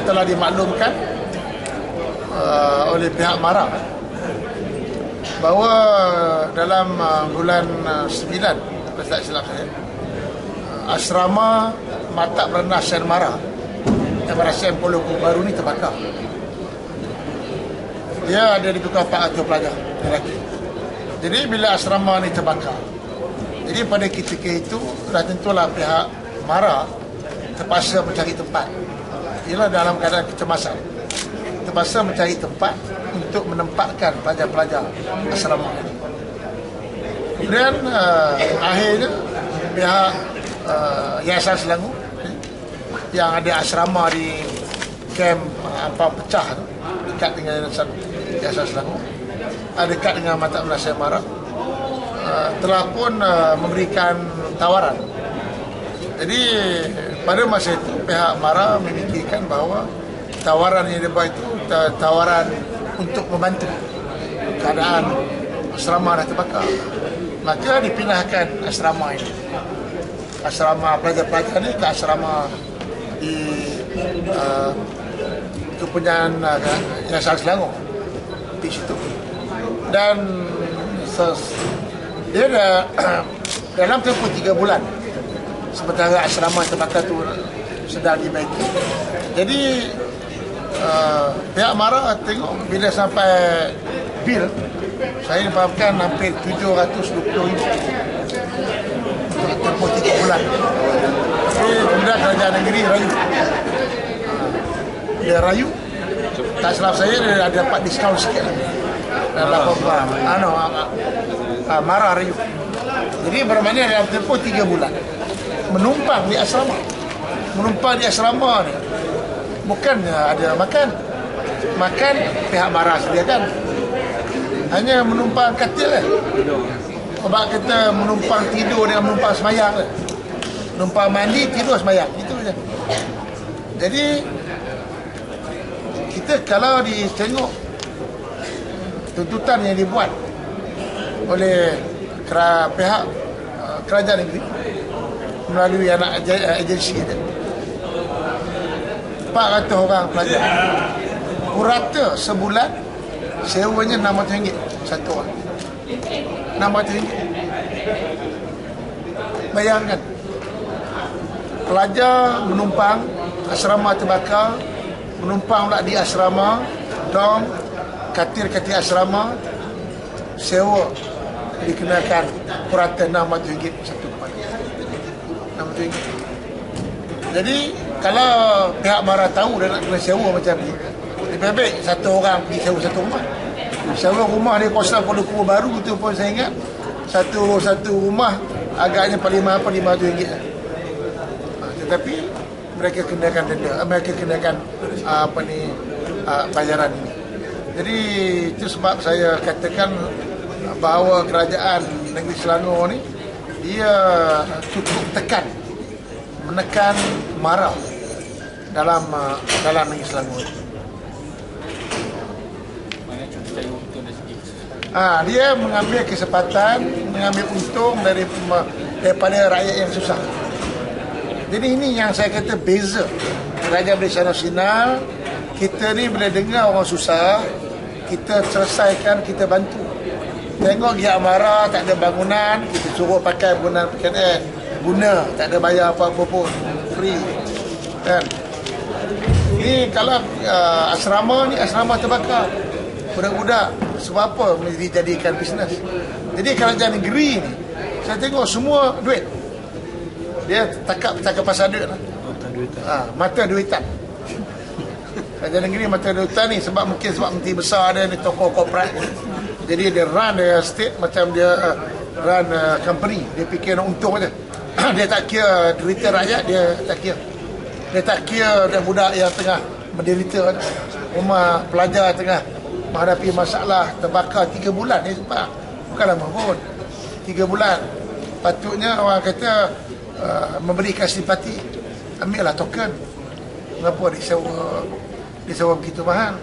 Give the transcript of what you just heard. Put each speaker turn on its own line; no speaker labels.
telah dimaklumkan uh, oleh pihak MARA bahawa dalam uh, bulan uh, 9 kalau tak silap saya uh, asrama Mata Berendah Sen MARA MRSM Pulau Baru ni terbakar. Dia ada di tukar 400 pelajar lelaki jadi bila asrama ni terbakar jadi pada ketika itu dah tentulah pihak MARA terpaksa mencari tempat ialah dalam keadaan kecemasan terpaksa mencari tempat untuk menempatkan pelajar-pelajar asrama ini. Kemudian uh, akhirnya pihak uh, Yayasan Selangor eh, yang ada asrama di uh, apa pecah tu dekat dengan Yayasan, Yayasan Selangor dekat dengan Mata Malaysia Mara uh, telah pun uh, memberikan tawaran. Jadi pada masa itu pihak Mara memikirkan bahawa tawaran yang dibuat itu tawaran untuk membantu keadaan asrama dah terbakar. Maka dipindahkan asrama ini. Asrama pelajar-pelajar ini ke asrama di uh, kepunyaan uh, Yayasan Selangor. Di situ. Dan ses, dia dah dalam tempoh tiga bulan sementara asrama terbakar itu sedang dibaiki. Jadi uh, pihak marah tengok bila sampai bil saya fahamkan hampir 720 ribu. Untuk tempoh 3 bulan. Tapi kemudian kerajaan negeri rayu. Dia rayu tak silap saya dia ada dapat diskaun sikit lah dalam apa ano, uh, marah rayu. Jadi bermakna dalam tempoh 3 bulan menumpang di asrama. Menumpang di asrama ni. Bukan ada makan. Makan pihak marah sediakan hanya menumpang katil lah. Sebab kita menumpang tidur dengan menumpang semayang lah. Menumpang mandi tidur semayang. Itu saja jadi kita kalau ditengok tuntutan yang dibuat oleh pihak uh, kerajaan negeri melalui anak agensi kita 400 orang pelajar. Purata sebulan Sewanya RM600 Satu orang. RM600 Bayangkan Pelajar menumpang Asrama terbakar Menumpang pula di asrama Dom Katil-katil asrama Sewa Dikenakan Purata RM600 Satu kepala RM600 Jadi kalau pihak marah tahu dia nak kena sewa macam ni lebih baik satu orang pergi sewa satu rumah. Sewa rumah dia kosong kalau kubur baru tu pun saya ingat satu satu rumah agaknya paling mahal paling mahal RM5 ha, tetapi mereka kenakan denda eh, mereka kenakan ah, apa ni ah, bayaran ini. Jadi itu sebab saya katakan bahawa kerajaan negeri Selangor ni dia cukup tekan menekan marah dalam uh, dalam negeri Selangor. Ah, dia mengambil kesempatan, mengambil untung dari daripada rakyat yang susah. Jadi ini yang saya kata beza Kerajaan Malaysia Nasional kita ni bila dengar orang susah kita selesaikan kita bantu tengok dia marah tak ada bangunan kita suruh pakai bangunan PKN guna tak ada bayar apa-apa pun. Free. Kan? Ini kalau uh, asrama ni asrama terbakar. Budak-budak. Sebab apa? Mesti jadikan bisnes. Jadi kerajaan negeri ni saya tengok semua duit. Dia takap takap pasal duit lah. Ha, mata duitan kerajaan negeri mata duitan ni sebab mungkin sebab menteri besar ada ni tokoh korporat jadi dia run dia state macam dia uh, run uh, company. Dia fikir nak untung aja. Dia tak kira duitan rakyat dia tak kira. Dia tak kira dia budak yang tengah menderita. Rumah pelajar tengah menghadapi masalah terbakar 3 bulan ni sebab bukan lama pun 3 bulan. Patutnya orang kata uh, memberikan simpati ambil lah token. Kenapa disewa disewa begitu mahal